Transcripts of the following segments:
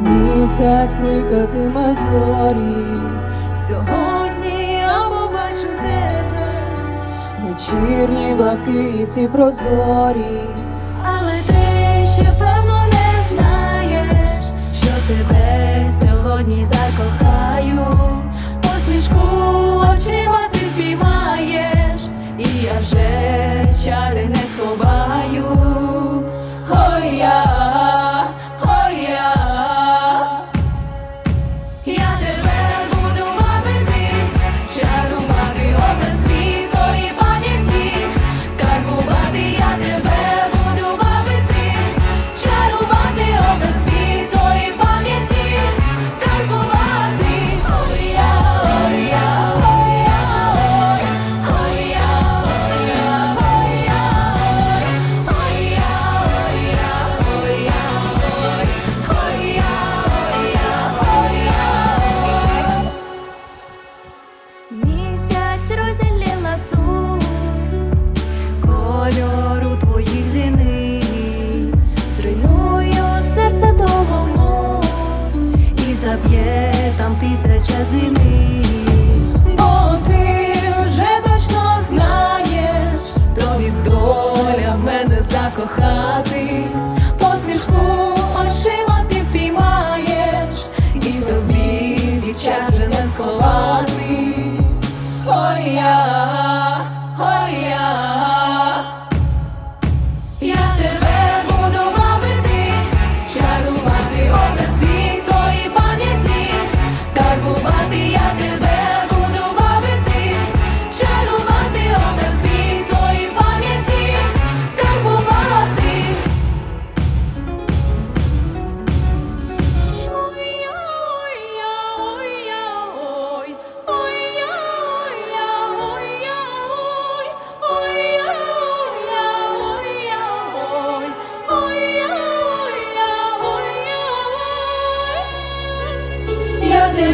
Місяць кликатиме зорі, сьогодні я побачу тебе, вечірні блакиті прозорі. as we meet.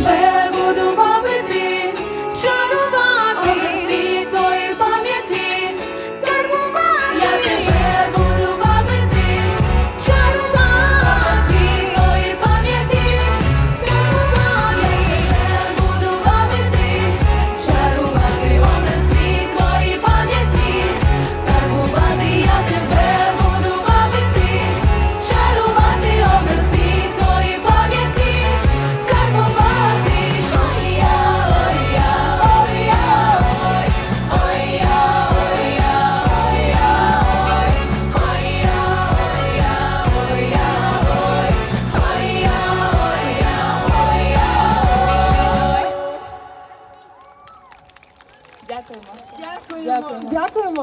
baby. Дякуємо. Дякуємо.